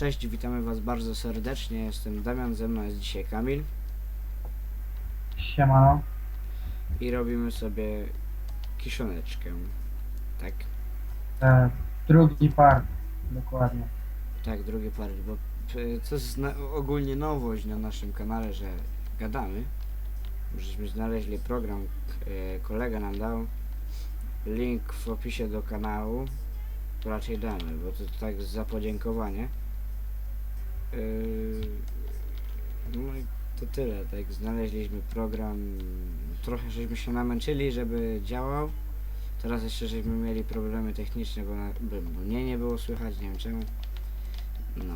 Cześć, witamy Was bardzo serdecznie. Jestem Damian, ze mną jest dzisiaj Kamil Siemano. i robimy sobie kiszoneczkę. Tak, E, drugi part, dokładnie. tak, drugi part, bo e, to jest na, ogólnie nowość na naszym kanale, że gadamy. Żeśmy znaleźli program, e, kolega nam dał link w opisie do kanału. To raczej damy, bo to tak za podziękowanie. Yy, No i to tyle, tak znaleźliśmy program, trochę żeśmy się namęczyli, żeby działał. Teraz jeszcze żeśmy mieli problemy techniczne, bo, na, bo mnie nie było słychać, nie wiem czemu. No.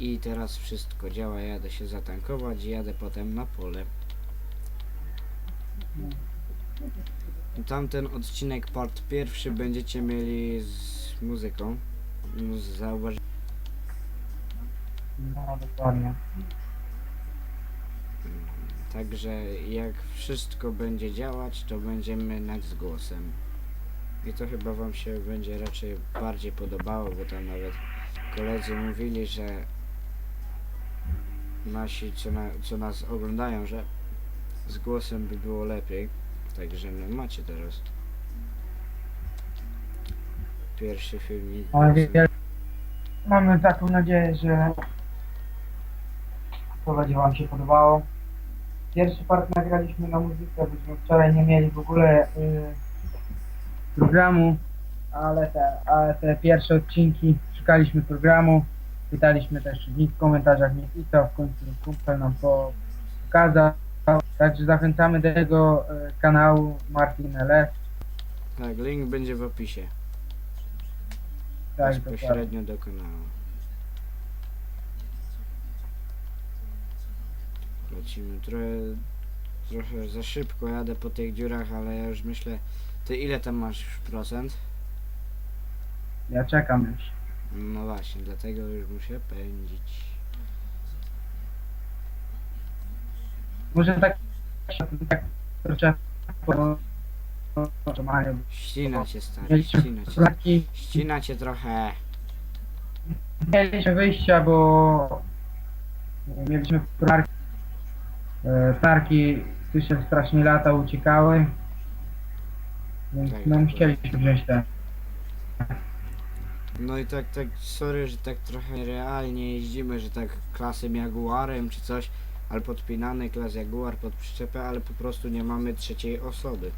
I teraz wszystko działa, jadę się zatankować i jadę potem na pole. Tamten odcinek, part pierwszy, będziecie mieli z muzyką. No, Zauważ... No, dokładnie. Także jak wszystko będzie działać, to będziemy nać z głosem. I to chyba wam się będzie raczej bardziej podobało, bo tam nawet koledzy mówili, że nasi, co, na, co nas oglądają, że z głosem by było lepiej. Także no, macie teraz pierwszy filmik. Mamy taką nadzieję, że to będzie Wam się podobało. Pierwszy part nagraliśmy na muzykę, byśmy wczoraj nie mieli w ogóle y, programu, ale te, ale te pierwsze odcinki szukaliśmy programu, pytaliśmy też nikt w komentarzach nie pisał, w końcu kumpel nam pokazał. Także zachęcamy do tego y, kanału Martin LS. Tak, link będzie w opisie. Tak, dokładnie. bezpośrednio do kanału. Lecimy trochę, trochę za szybko jadę po tych dziurach, ale ja już myślę, ty ile tam masz już procent? Ja czekam już. No właśnie, dlatego już muszę pędzić. Może tak, tak trochę po- po- mają Ścina cię stary, mieliśmy ścina cię. flaki, Ścina cię trochę. mieliśmy wyjścia, bo mieliśmy e, parki, tu się strasznie lata uciekały, więc Tak, no tak. musieliśmy wziąć te. No i tak, tak, sorry, że tak trochę realnie jeździmy, że tak klasem Jaguarem czy coś, ale podpinany klas Jaguar pod przyczepę, ale po prostu nie mamy trzeciej osoby.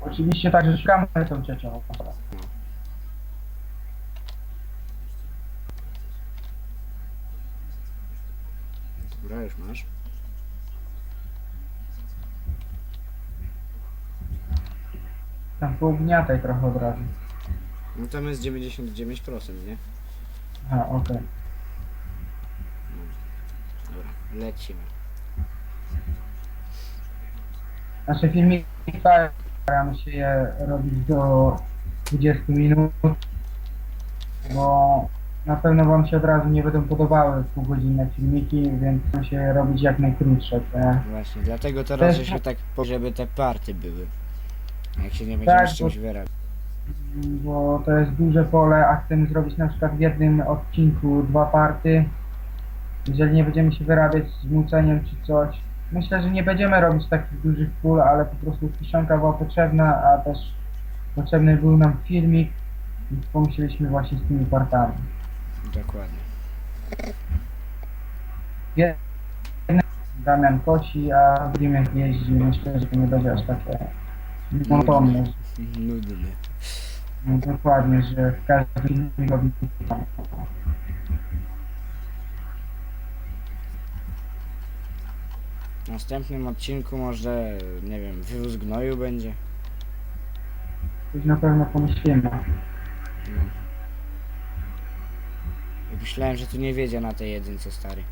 Oczywiście także szukamy tą trzecią osobę. Dobra, już masz. Tam pougniataj trochę od razu. No tam jest 99%, nie? Aha, okej. Dobra, lecimy. Nasze filmiki staramy się je robić do 20 minut, bo na pewno Wam się od razu nie będą podobały półgodzinne filmiki, więc chcę się robić jak najkrótsze. Te. Właśnie, dlatego teraz Też- żeśmy tak, po- żeby te party były. Jak się nie będziemy Tak, z czymś wyrabiać. Bo to jest duże pole, a chcemy zrobić na przykład w jednym odcinku dwa party. Jeżeli nie będziemy się wyrabiać z muceniem czy coś, myślę, że nie będziemy robić takich dużych pól, ale po prostu kiszonka była potrzebna, a też potrzebny był nam filmik, więc pomyśleliśmy właśnie z tymi partami. Dokładnie. Damian kosi, a drugim jeździ, myślę, że to nie będzie aż takie monotonne. Nudny. No, dokładnie, że w każdym filmie robi W następnym odcinku może, nie wiem, wywóz gnoju będzie. coś na pewno pomyślimy. No. Myślałem, że tu nie wiedzie na tej jedynce stary.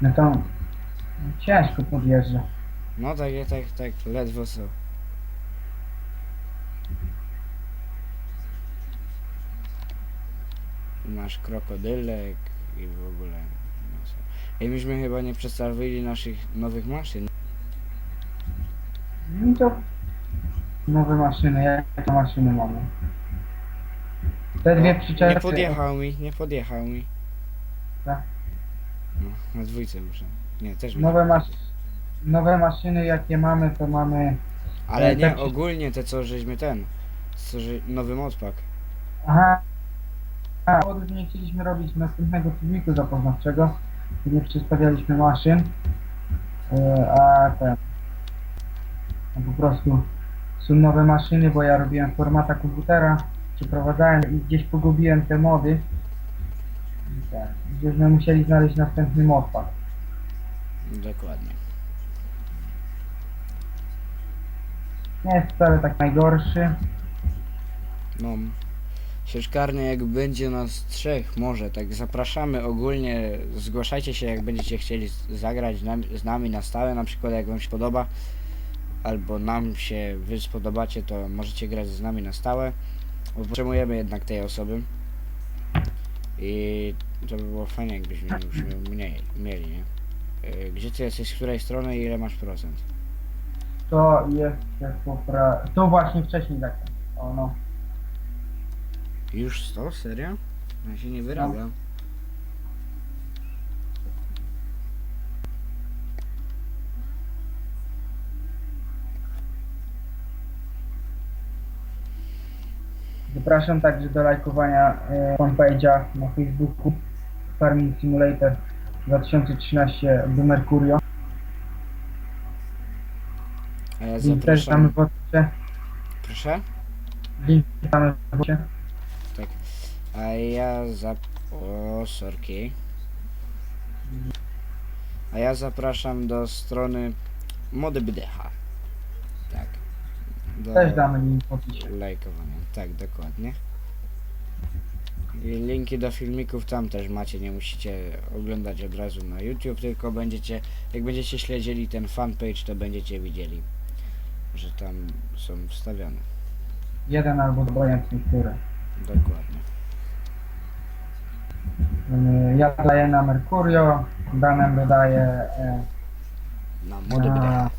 No to ciężko podjeżdża. No tak, tak, tak, ledwo co. Masz krokodylek i w ogóle. No co. I myśmy chyba nie przedstawili naszych nowych maszyn. No to nowe maszyny, jakie maszyny mamy? Te dwie O, przyczepy. Nie podjechał mi, nie podjechał mi. Tak. No, na dwójce muszę. Nie, też mi. Nowe, masz, nowe maszyny jakie mamy, to mamy. Ale e, nie, ogólnie te co żeśmy ten. Co, że nowy modpack. Aha. A, że nie chcieliśmy robić następnego filmiku zapoznawczego, nie przedstawialiśmy maszyn, e, a ten, a po prostu są nowe maszyny, bo ja robiłem formata komputera, przeprowadzałem i gdzieś pogubiłem te mody, I tak, żeśmy musieli znaleźć następny modpack. Dokładnie. Nie jest wcale tak najgorszy, No. Sieczkarnia jak będzie nas trzech, może, tak zapraszamy ogólnie, zgłaszajcie się jak będziecie chcieli z- zagrać z nami, z nami na stałe, na przykład jak wam się podoba, albo nam się wy spodobacie, to możecie grać z nami na stałe, potrzebujemy jednak tej osoby i to by było fajnie jakbyśmy już mniej, mieli, nie? Y, Gdzie ty jesteś, z której strony i ile masz procent? to jest popra... To właśnie wcześniej tak. O no. Już 100? Serio? Ja się nie wyrabiam. Zapraszam także do lajkowania e, fanpage'a na Facebooku Farming Simulator 2013 do Mercurio. Ja Link też tam w opisie. Proszę? Link tam w opisie. A ja zap... O, sorki. A ja zapraszam do strony Mody Bdycha. Do Też damy opisie. lajkowania. Tak, dokładnie. I linki do filmików tam też macie, nie musicie oglądać od razu na YouTube, tylko będziecie, jak będziecie śledzili ten fanpage, to będziecie widzieli, że tam są wstawione. Jeden albo obojętny, który. Dokładnie. E, Ja daję na Mercurio, Damian dodaje e, Na Mody na...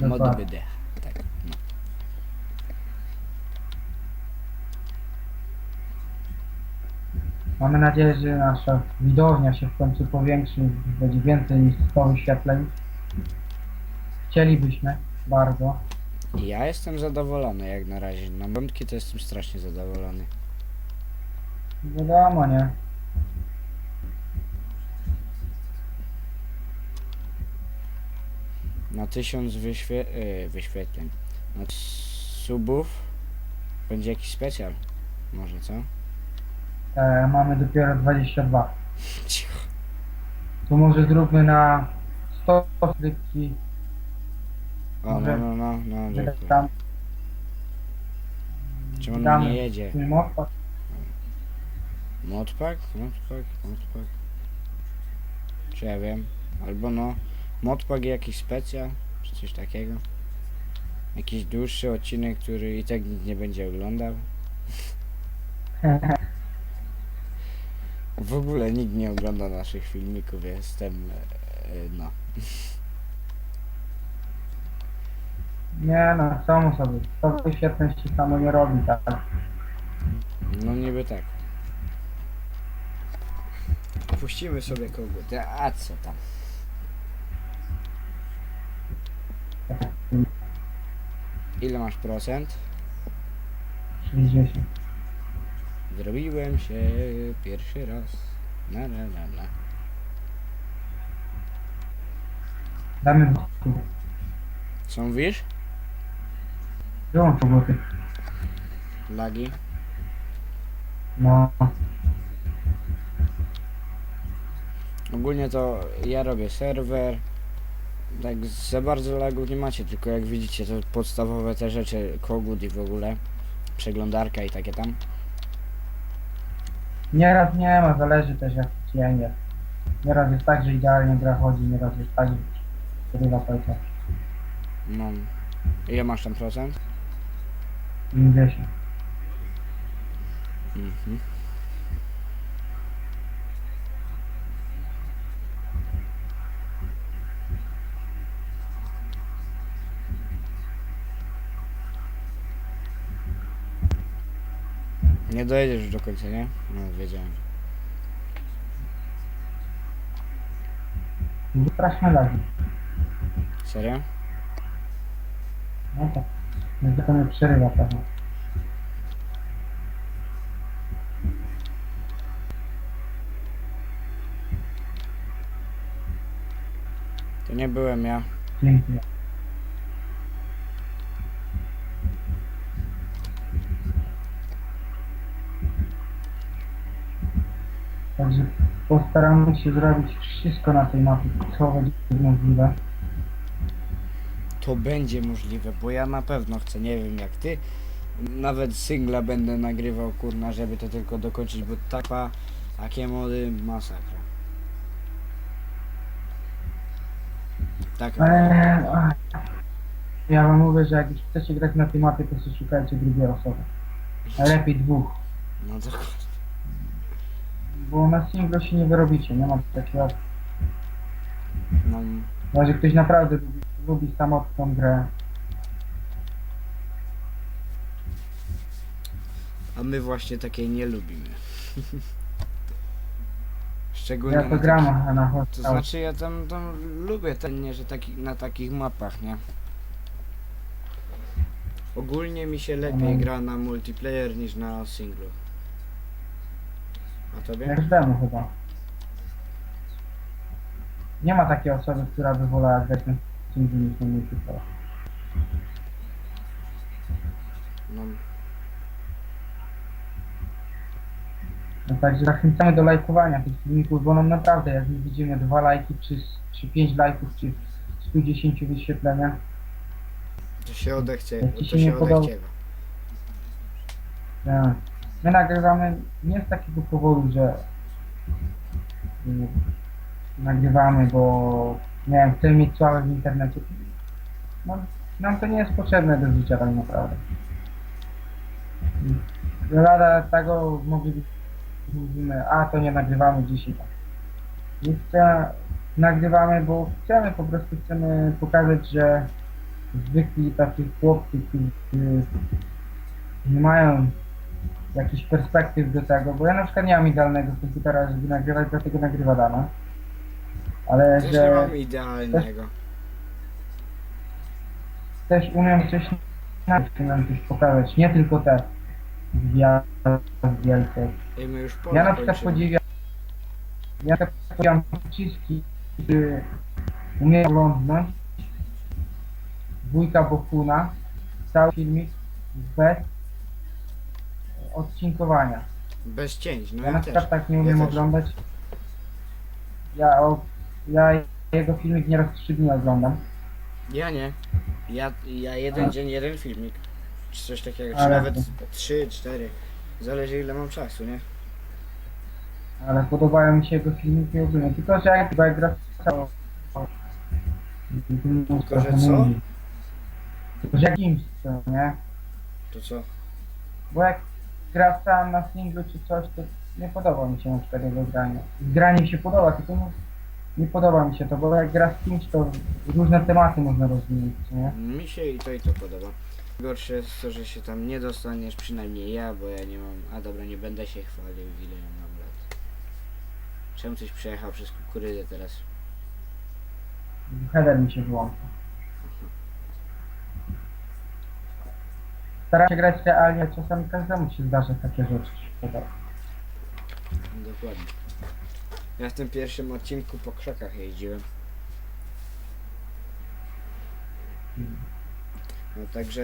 Mody dokładnie. Bdycha. Tak. No. Mamy nadzieję, że nasza widownia się w końcu powiększy, będzie więcej niż 100 wyświetleń. Chcielibyśmy bardzo. Ja jestem zadowolony jak na razie. Na początki to jestem strasznie zadowolony. Wiadomo, nie? Na tysiąc wyświe yy, wyświetleń. Na subów będzie jakiś specjal. Może co? E, mamy dopiero 22. Cicho. To może zróbmy na 100 subskrypcji. O, no, no, no, no. Tam Czemu on nie jedzie? swój modpack. Modpack? Modpack? Modpack? Czy ja wiem? Albo no, modpack i jakiś specjal? Czy coś takiego? Jakiś dłuższy odcinek, który i tak nikt nie będzie oglądał? W ogóle nikt nie ogląda naszych filmików, jestem, e, no. Nie no, samo sobie. 100 wyświetleń się samo nie robi, tak. No niby tak. Puścimy sobie kogut, a co tam? Ile masz procent? 60. Zrobiłem się pierwszy raz. Na, na, na, na. Damy w Co mówisz? Wyłącz roboty. Lagi? No. Ogólnie to ja robię serwer. Tak za bardzo lagów nie macie, tylko jak widzicie to podstawowe te rzeczy, kogut i w ogóle. Przeglądarka i takie tam. Nieraz nie ma, zależy też jak jest. Nieraz jest tak, że idealnie gra chodzi, nieraz jest tak, że przerywa czas. No. Ile masz tam procent? 50. Mhm. Nie dojedziesz już do końca, nie? No, wiedziałem. Straszne lagi. Serio? No tak. Więc to mnie przerywa pewnie. To nie byłem ja. Dzięki. Także postaramy się zrobić wszystko na tej mapie, co będzie możliwe. To będzie możliwe, bo ja na pewno chcę, nie wiem jak ty. Nawet singla będę nagrywał, kurna, żeby to tylko dokończyć, bo taka, takie mody, masakra. Tak, ach, ja wam mówię, że jak już chcecie grać na tej mapie, to sobie szukajcie drugiej osoby. Najlepiej dwóch. no to Bo na singlu się nie wyrobicie, nie ma takiego... no, Chyba, że ktoś naprawdę lubi, lubi samotną grę. a my właśnie takiej nie lubimy. Szczególnie Ja to na gram takich- na To hostel. znaczy ja tam, tam lubię ten, nie, że taki, na takich mapach, nie? Ogólnie mi się lepiej Mhm. gra na multiplayer niż na singlu. A tobie? Każdemu chyba. Nie ma takiej osoby, która by wolała grać na singlu niż na multiplayer. No, No także zachęcamy do lajkowania tych filmików, bo nam naprawdę, jak my widzimy dwa lajki, czy, czy pięć lajków, czy 110 wyświetlenia, to się odechcie, Jak ci to się nie się podoba- odechciewa. tak. My nagrywamy nie z takiego powodu, że y, nagrywamy, bo nie wiem, mieć sławę w internecie. No, nam to nie jest potrzebne do życia tak naprawdę. Lada tego mówimy, a to nie nagrywamy dzisiaj. Chcę, nagrywamy, bo chcemy, po prostu chcemy pokazać, że zwykli tacy chłopcy, którzy nie mają jakichś perspektyw do tego, bo ja na przykład nie mam idealnego komputera, żeby nagrywać, dlatego nagrywa Dana. Ale Też nie że mam idealnego. też umiem coś na umiem coś pokazać, nie tylko te gwiazdy wielkie. I my już Ja na przykład kończymy. podziwiam ja na przykład podziwiam wszystkich, którzy umieją oglądnąć wujka Bokuna, cały filmik bez odcinkowania. Bez cięć, no Ja ja, na też. przykład tak nie umiem też. oglądać. Ja, o, ja jego filmik nieraz trzy dni oglądam. Ja nie. Ja, ja jeden dzień, jeden filmik. Czy coś takiego, czy Ale- nawet trzy, cztery. Zależy ile mam czasu, nie? Ale podobają mi się jego filmiki ogólnie. Tylko, że jak, jak gra to... Tylko, że co? Tylko, że jak to nie? To co? Bo jak gra sam na singlu czy coś, to nie podoba mi się na przykład jego granie. Granie mi się podoba, tylko nie, nie podoba mi się to, bo jak gra z kimś, to różne tematy można rozwinąć, nie? Mi się i to i to podoba. Gorsze jest to, że się tam nie dostaniesz, przynajmniej ja, bo ja nie mam... A dobra, nie będę się chwalił, ile ja mam lat. Czemu coś przejechał przez kukurydzę teraz? Header mi się wyłącza. Staram się grać realnie, ale czasami każdemu się zdarza takie rzeczy. Dokładnie. Ja w tym pierwszym odcinku po krzakach jeździłem. No także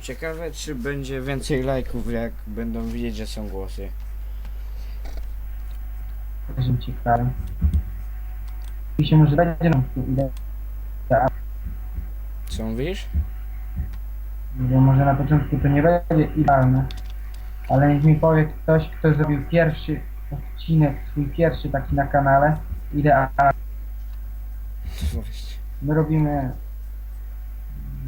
ciekawe czy będzie więcej lajków jak będą widzieć, że są głosy. Jestem ciekawy. I się może będzie nam tu ile. Co mówisz? Mówię, może na początku to nie będzie idealne, ale niech mi powie ktoś, kto zrobił pierwszy odcinek, swój pierwszy taki na kanale, idealny. Właśnie. My robimy...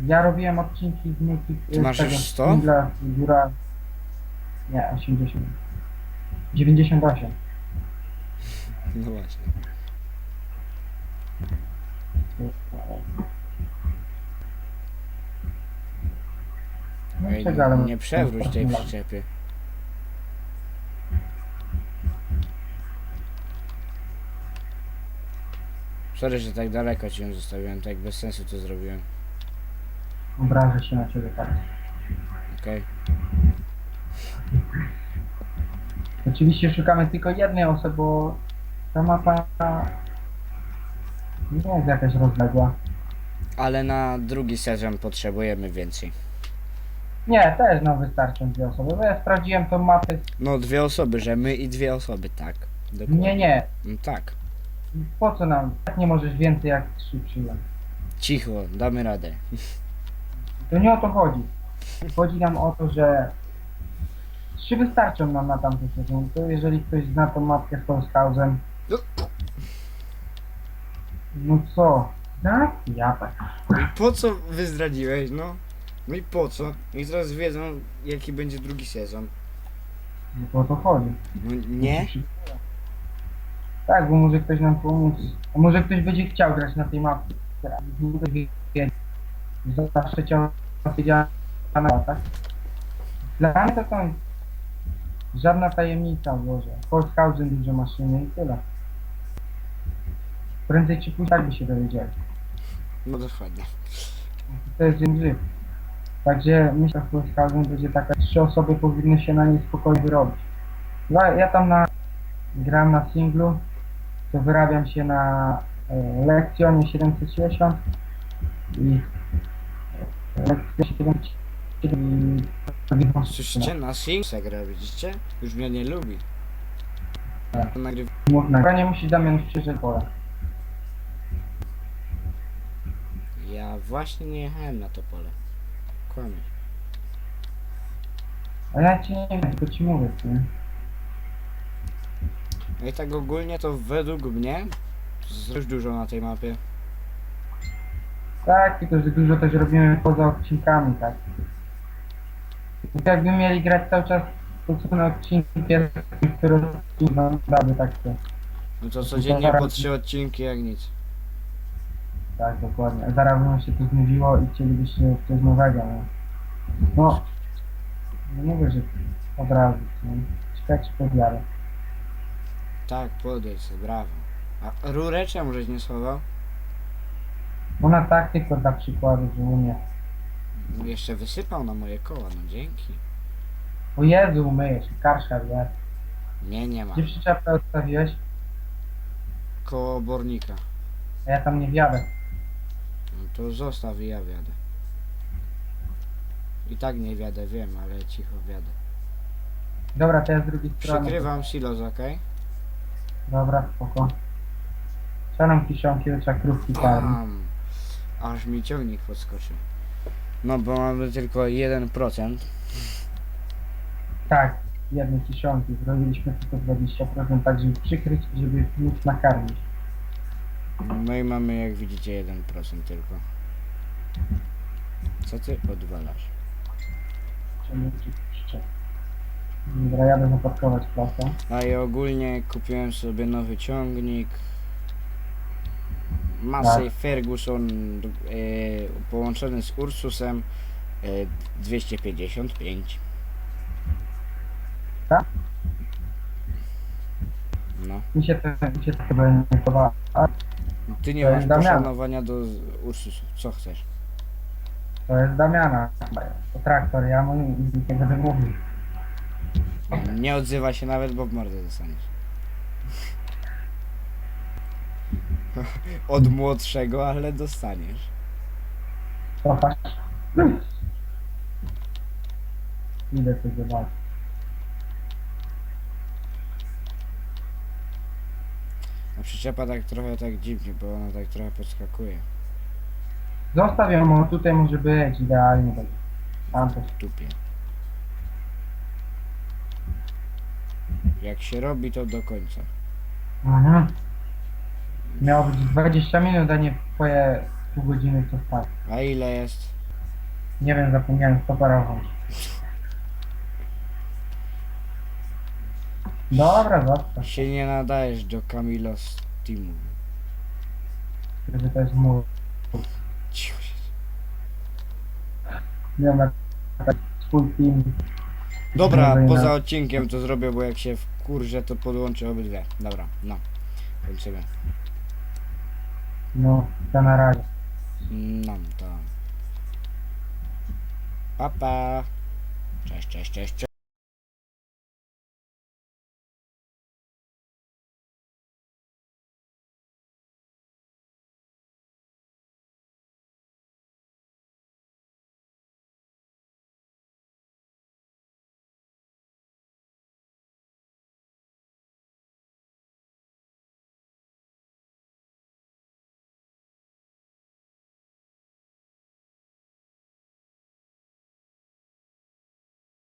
Ja robiłem odcinki z multi... Ty masz już 100? singla, Góra... Nie, 80. 98. No właśnie. No Ej, Tego, tak, nie przewróć tej tak. przyczepy. Sorry, że tak daleko cię zostawiłem, tak bez sensu to zrobiłem. Obrażę się na ciebie tak. Okej. Oczywiście szukamy tylko jednej osoby, bo ta mapa nie jest jakaś rozległa. Ale na drugi sezon potrzebujemy więcej. Nie, też nam wystarczą dwie osoby, bo ja sprawdziłem tą mapę. No dwie osoby, że my i dwie osoby, tak. Dokładnie. Nie, nie, No, tak. po co nam? Tak nie możesz więcej jak trzy przyjąć. Cicho, damy radę. To nie o to chodzi. Chodzi nam o to, że trzy wystarczą nam na tamten sezon. To jeżeli ktoś zna tą mapkę z Holzhausen. No. No co? Tak? Ja tak. Po co wy zdradziłeś, no? No i po co? I teraz wiedzą, jaki będzie drugi sezon. No to o to chodzi. No nie? Tak, bo może ktoś nam pomóc. A może ktoś będzie chciał grać na tej mapie. Teraz ktoś wie. Zawsze ciągle na tak? Dla mnie to tam żadna tajemnica Boże. Holzhausen duże maszyny i tyle. Prędzej czy później tak by się dowiedzieli. No dokładnie. To jest żyw. Także myślę, że Holzhausen będzie taka, trzy osoby powinny się na niej spokojnie wyrobić. Ja, ja tam na, gram na singlu, to wyrabiam się na e, Lekcjonie 760 i e, Lekcjonie 760 i Słyszycie? Na Singsa gra, widzicie? Już mnie nie lubi. Tak. Nagrywa... Można. Nie musi Damian przyjrzeć pole. Ja właśnie nie jechałem na to pole. A ja ci nie wiem, tylko ci mówię, nie? No i tak ogólnie to według mnie zrobisz dużo na tej mapie. Tak, tylko że dużo też robimy poza odcinkami, tak. Jakby mieli grać cały czas na odcinki pierwsze, które no daby tak to. No to codziennie po trzy odcinki jak nic. Tak, dokładnie. Zaraz by nam się to znudziło i chcielibyście coś nowego, no. No, nie mówię, że od razu, no. Czekać podjadę. Tak, podejdź sobie, brawo. A rurę czemu żeś nie schował? Ona tak tylko dla przykładu, że umie. No Jeszcze wysypał na moje koła, no dzięki. O Jezu, umyjesz, karszar, jest. Nie, nie ma. Gdzie przyczepę odstawiłeś? Koło obornika. A ja tam nie wjadę. To zostaw i ja wiadę. I tak nie wiadę, wiem, ale cicho wiadę. Dobra, to ja z drugiej strony. Przykrywam silos, okej? Dobra, spoko. Nam kiszonki, to trzeba krówki karmić. Bam! Aż mi ciągnik podskoczył. No bo mamy tylko 1%. Tak, jedne kiszonki. Zrobiliśmy tylko 20%, tak żeby przykryć i żeby móc nakarmić. No i mamy jak widzicie 1% tylko. Co ty odwalasz? Czemu jeszcze? Dobra, jadę zapakować klasę. A i ogólnie kupiłem sobie nowy ciągnik. Massey Ferguson d- e, połączony z Ursusem e, 255. Tak? No. Mi się to, mi się to chyba nie podoba. Ty nie To masz jest Damian. poszanowania do Ursusów. Co chcesz? to jest Damiana. To traktor, ja mu nie będę mówił. Nie odzywa się nawet, bo w mordę dostaniesz. Od młodszego, ale dostaniesz. Cofasz. Idę sobie zobaczyć. Przyczepa tak trochę tak dziwnie, bo ona tak trochę podskakuje. Zostaw ją, bo tutaj może być idealnie będzie. Tam w dupie. Jak się robi, to do końca. Mhm. Miało być 20 minut, a nie twoje pół godziny co stać. A ile jest? Nie wiem, zapomniałem stoperować. Dobra, zostaw. Się nie nadajesz do Camilo z teamu. Że to jest mój. Cicho się. Nie wiem, jak tak swój team. Dobra, Dobra, poza na- odcinkiem to zrobię, bo jak się wkurzę, to podłączę obydwie. Dobra, no. Kończymy. No, to na razie. No to. Pa pa. Cześć, cześć, cześć, cześć.